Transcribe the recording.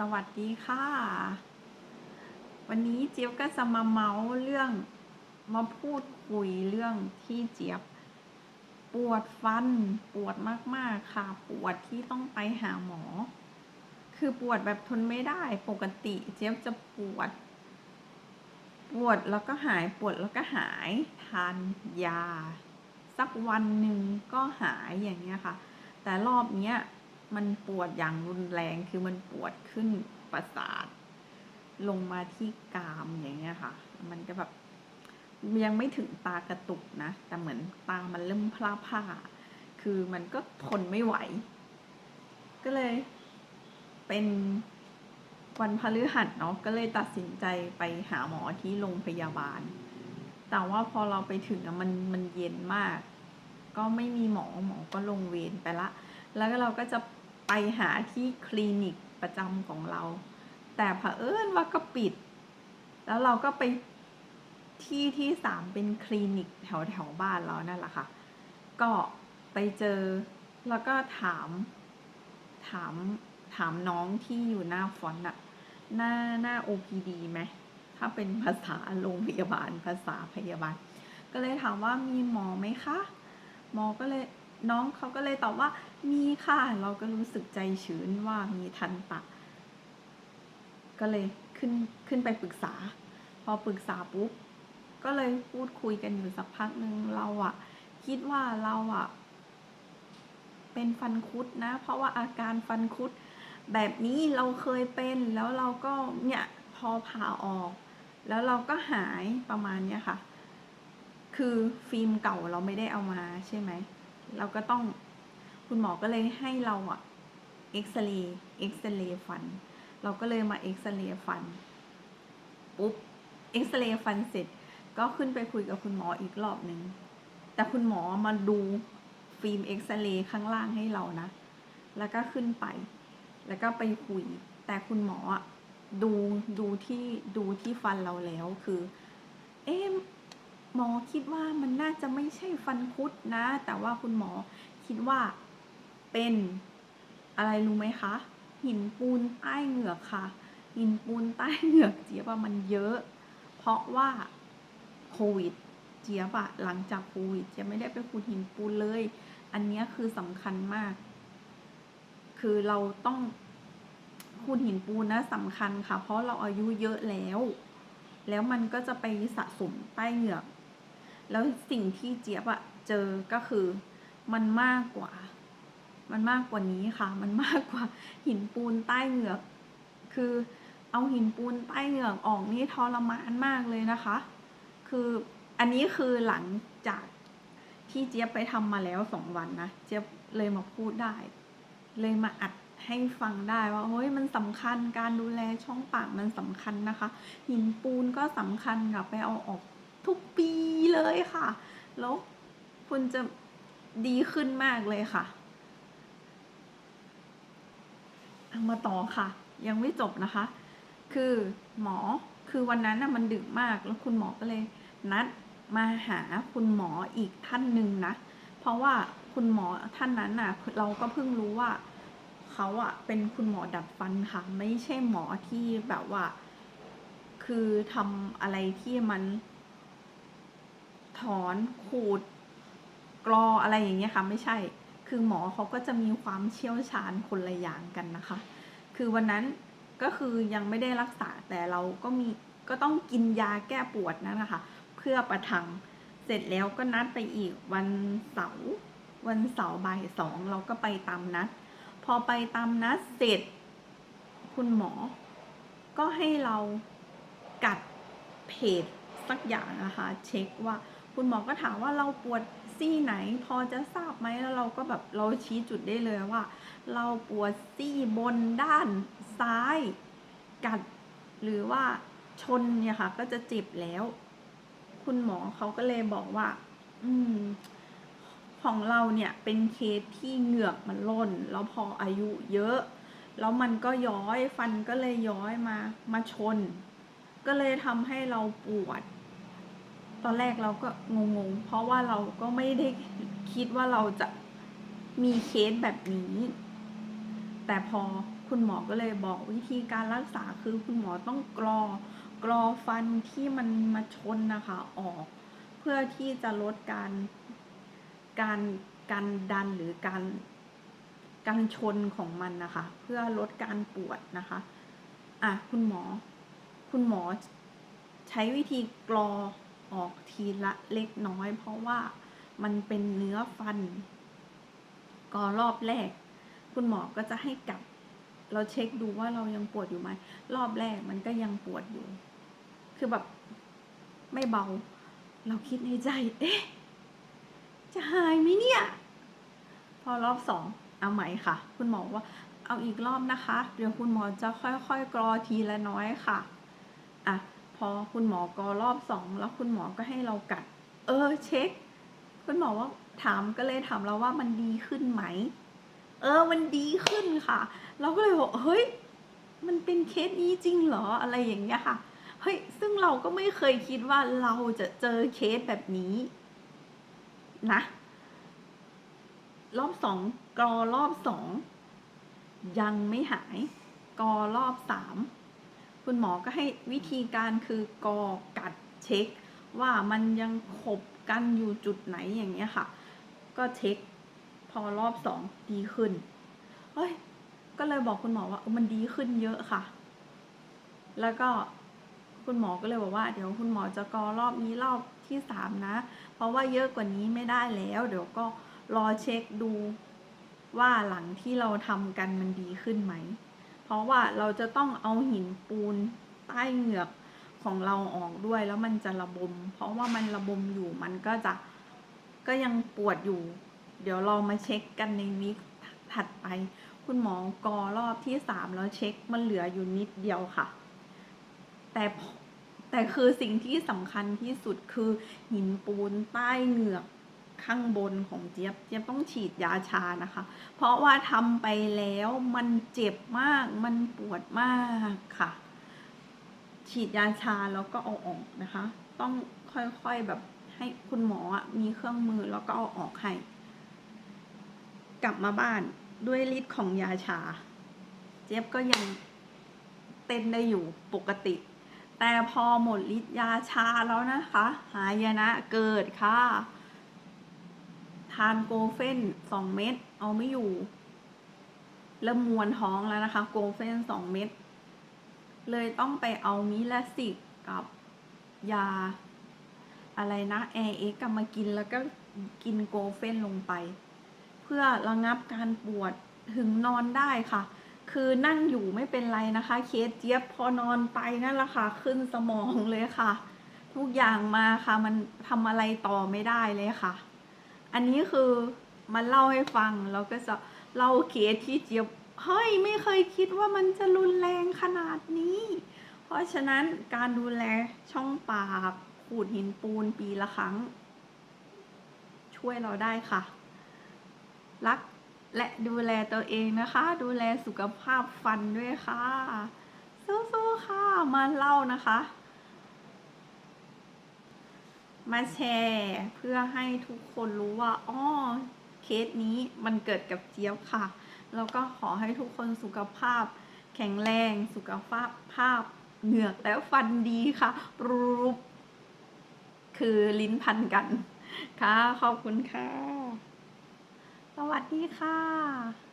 สวัสดีค่ะ วันนี้เจี๊ยบก็จะมาเมาส์เรื่องมาพูดคุยเรื่องที่เจี๊ยบ ปวดฟันปวดมากๆค่ะ ปวดที่ต้องไปหาหมอ คือปวดแบบทนไม่ได้ปกติเจี๊ยบจะปวด ปวดแล้วก็หายปวดแล้วก็หายทานยา สักวันหนึ่งก็หายอย่างเงี้ยค่ะ แต่รอบเนี้ย มันปวดอย่างรุนแรงคือมันปวดขึ้นประสาท ลงมาที่กรามอย่างเงี้ยค่ะ มันก็แบบยังไม่ถึงตากระตุกนะ แต่เหมือนตามันเริ่มพลาผ้า คือมันก็ทนไม่ไหว ก็เลย เป็นวันพฤหัสเนาะก็เลยตัดสินใจไปหาหมอที่โรงพยาบาล แต่ว่าพอเราไปถึงอะมันมันเย็นมาก ก็ไม่มีหมอหมอก็ลงเวรไปละ แล้วก็เราก็จะ ไปหาที่คลินิกประจำของเรา แต่เผอิญว่าก็ปิด แล้วเราก็ไปที่ที่สามเป็นคลินิกแถวแถวบ้านเรานั่นแหละค่ะ ก็ไปเจอแล้วก็ถามถามถามน้องที่อยู่หน้าฟอนต์อะหน้าหน้า OPD ไหมถ้าเป็นภาษาโรงพยาบาลภาษาพยาบาล ก็เลยถามว่ามีหมอไหมคะ หมอก็เลย น้องเขาก็เลยตอบว่ามีค่ะ เราก็รู้สึกใจชื้นว่ามีทันตะ ก็เลยขึ้นขึ้นไปปรึกษา พอปรึกษาปุ๊บก็เลยพูดคุยกันอยู่สักพักหนึ่งเราอะคิดว่าเราอะเป็นฟันคุดนะ เพราะว่าอาการฟันคุด แบบนี้เราเคยเป็นแล้วเราก็เนี่ยพอผ่าออก แล้วเราก็หายประมาณเนี้ยค่ะ คือฟิล์มเก่าเราไม่ได้เอามาใช่ไหม เราก็ต้องคุณหมอก็เลยให้เราอะเอ็กซเรย์เอ็กซเรย์ฟัน เราก็เลยมาเอ็กซเรย์ฟันปุ๊บเอ็กซเรย์ฟันเสร็จ ก็ขึ้นไปคุยกับคุณหมออีกรอบหนึ่งแต่คุณหมอมาดูฟิล์มเอ็กซเรย์ข้างล่างให้เรานะ แล้วก็ขึ้นไป แล้วก็ไปคุย แต่คุณหมออะดูดูที่ดูที่ฟันเราแล้วคือ เอ๊ะ หมอคิดว่ามันน่าจะไม่ใช่ฟันคุดนะ แต่ว่าคุณหมอคิดว่าเป็นอะไรรู้ไหมคะหินปูนใต้เหงือกค่ะ หินปูนใต้เหงือกเจี๊ยบะมันเยอะ เพราะว่าโควิดเจี๊ยบอะหลังจากโควิดเจี๊ยบไม่ได้ไปขูดหินปูนเลย อันนี้คือสำคัญมาก คือเราต้องขูดหินปูนนะสำคัญค่ะ เพราะเราอายุเยอะแล้ว แล้วมันก็จะไปสะสมใต้เหงือก แล้วสิ่งที่เจี๊ยบอะเจอก็คือมันมากกว่า มันมากกว่านี้ค่ะ มันมากกว่าหินปูนใต้เหงือก คือเอาหินปูนใต้เหงือกออกนี่ทรมานมากเลยนะคะ คืออันนี้คือหลังจากที่เจี๊ยบไปทำมาแล้วสองวันนะ เจี๊ยบเลยมาพูดได้ เลยมาอัดให้ฟังได้ว่าเฮ้ยมันสำคัญการดูแลช่องปากมันสำคัญนะคะ หินปูนก็สำคัญค่ะไปเอาออก ทุกปีเลยค่ะ แล้วคุณจะดีขึ้นมากเลยค่ะเอามาต่อค่ะ ยังไม่จบนะคะ คือหมอคือวันนั้นน่ะมันดึกมาก แล้วคุณหมอก็เลย นัดมาหาคุณหมออีกท่านหนึ่งนะ เพราะว่าคุณหมอท่านนั้นน่ะ เราก็เพิ่งรู้ว่าเขาอะเป็นคุณหมอดัดฟันค่ะ ไม่ใช่หมอที่แบบว่า คือทำอะไรที่มัน ถอนขูดกรออะไรอย่างเงี้ยค่ะไม่ใช่ คือหมอเขาก็จะมีความเชี่ยวชาญคนละอย่างกันนะคะ คือวันนั้นก็คือยังไม่ได้รักษาแต่เราก็มีก็ต้องกินยาแก้ปวดนั่นนะคะ เพื่อประทังเสร็จแล้วก็นัดไปอีกวันเสาร์วันเสาร์บ่ายสองเราก็ไปตามนัด พอไปตามนัดเสร็จ คุณหมอ ก็ให้เรากัดเพจสักอย่างนะคะ เช็คว่า คุณหมอก็ถามว่าเราปวดซี่ไหนพอจะทราบไหมแล้วเราก็แบบเราชี้จุดได้เลยว่า เราปวดซี่บนด้านซ้ายกัดหรือว่าชนเนี่ยค่ะ ก็จะเจ็บแล้ว คุณหมอเขาก็เลยบอกว่า อืม ของเราเนี่ยเป็นเคสที่เหงือกมันล่น แล้วพออายุเยอะ แล้วมันก็ย้อยฟันก็เลยย้อยมามาชน ก็เลยทำให้เราปวด ตอนแรกเราก็งงๆ เพราะว่าเราก็ไม่ได้คิดว่าเราจะมีเคสแบบนี้ แต่พอคุณหมอก็เลยบอกวิธีการรักษาคือคุณหมอต้องกรอกรอฟันที่มันมาชนนะคะออก เพื่อที่จะลดการการการดันหรือการการชนของมันนะคะ เพื่อลดการปวดนะคะ อะคุณหมอ คุณหมอใช้วิธีกรอ ออกทีละเล็กน้อย เพราะว่ามันเป็นเนื้อฟันกรอบแรก คุณหมอก็จะให้กลับ เราเช็คดูว่าเรายังปวดอยู่ไหมรอบแรกมันก็ยังปวดอยู่ คือแบบไม่เบา เราคิดในใจ เอ๊ะ จะหายไหมเนี่ย พอรอบสองเอาใหม่ค่ะ คุณหมอว่าเอาอีกรอบนะคะ เดี๋ยวคุณหมอจะค่อยๆกรอทีละน้อยค่ะ พอคุณหมอกรอรอบสองแล้วคุณหมอก็ให้เรากัด เออ เช็ค คุณหมอว่าถามก็เลยถามเราว่ามันดีขึ้นไหม เออ มันดีขึ้นค่ะ เราก็เลยบอกเฮ้ย มันเป็นเคสนี้จริงเหรออะไรอย่างเงี้ยค่ะ เฮ้ย ซึ่งเราก็ไม่เคยคิดว่าเราจะเจอเคสแบบนี้นะ รอบสองกรอรอบสองยังไม่หาย กรอรอบสาม คุณหมอก็ให้วิธีการคือกอกัดเช็ค ว่ามันยังขบกันอยู่จุดไหนอย่างเงี้ยค่ะ ก็เช็คพอรอบสองดีขึ้นเฮ้ยก็เลยบอกคุณหมอว่ามันดีขึ้นเยอะค่ะ แล้วก็คุณหมอก็เลยบอกว่า เดี๋ยวคุณหมอจะกอรอบนี้รอบที่สามนะ เพราะว่าเยอะกว่านี้ไม่ได้แล้ว เดี๋ยวก็รอเช็คดูว่าหลังที่เราทำกันมันดีขึ้นไหม เพราะว่าเราจะต้องเอาหินปูนใต้เหงือกของเราออกด้วยแล้วมันจะระบม เพราะว่ามันระบมอยู่มันก็จะก็ยังปวดอยู่ เดี๋ยวเรามาเช็คกันในวิกถัดไป คุณหมอกอรอบที่สามแล้วเช็คมันเหลืออยู่นิดเดียวค่ะ แต่แต่คือสิ่งที่สำคัญที่สุดคือหินปูนใต้เหงือก ข้างบนของเจี๊ยบ เจี๊ยบต้องฉีดยาชานะคะ เพราะว่าทำไปแล้วมันเจ็บมาก มันปวดมากค่ะ ฉีดยาชาแล้วก็เอาออกนะคะ ต้องค่อยๆแบบให้คุณหมอมีเครื่องมือแล้วก็เอาออกให้ กลับมาบ้านด้วยฤทธิ์ของยาชา เจี๊ยบก็ยังเต้นได้อยู่ปกติ แต่พอหมดฤทธิ์ยาชาแล้วนะคะ หายนะเกิดค่ะ ทานโกเฟนสองเม็ดเอาไม่อยู่ เริ่มมวนท้องแล้วนะคะ โกเฟนสองเม็ดเลยต้องไปเอามิลาสิกกับยา อะไรนะแอเอ็กกมากินแล้วก็กินโกเฟนลงไป เพื่อระงับการปวดถึงนอนได้ค่ะ คือนั่งอยู่ไม่เป็นไรนะคะ เคสเจี๊ยบพอนอนไปนั่นแหละค่ะ ขึ้นสมองเลยค่ะ ทุกอย่างมาค่ะ มันทำอะไรต่อไม่ได้เลยค่ะ อันนี้คือมาเล่าให้ฟังแล้วก็จะเล่าเคสที่เจี๊ยบเฮ้ยไม่เคยคิดว่ามันจะรุนแรงขนาดนี้ เพราะฉะนั้นการดูแลช่องปากขูดหินปูนปีละครั้ง ช่วยเราได้ค่ะ รักและดูแลตัวเองนะคะ ดูแลสุขภาพฟันด้วยค่ะสู้ๆค่ะมาเล่านะคะ มาแชร์เพื่อให้ทุกคนรู้ว่าอ๋อเคสนี้มันเกิดกับเจี๊ยบค่ะ แล้วก็ขอให้ทุกคนสุขภาพ แข็งแรงสุขภาพภาพเหงือกและฟันดีค่ะ รูปคือลิ้นพันกัน ค่ะ ขอบคุณค่ะ สวัสดีค่ะ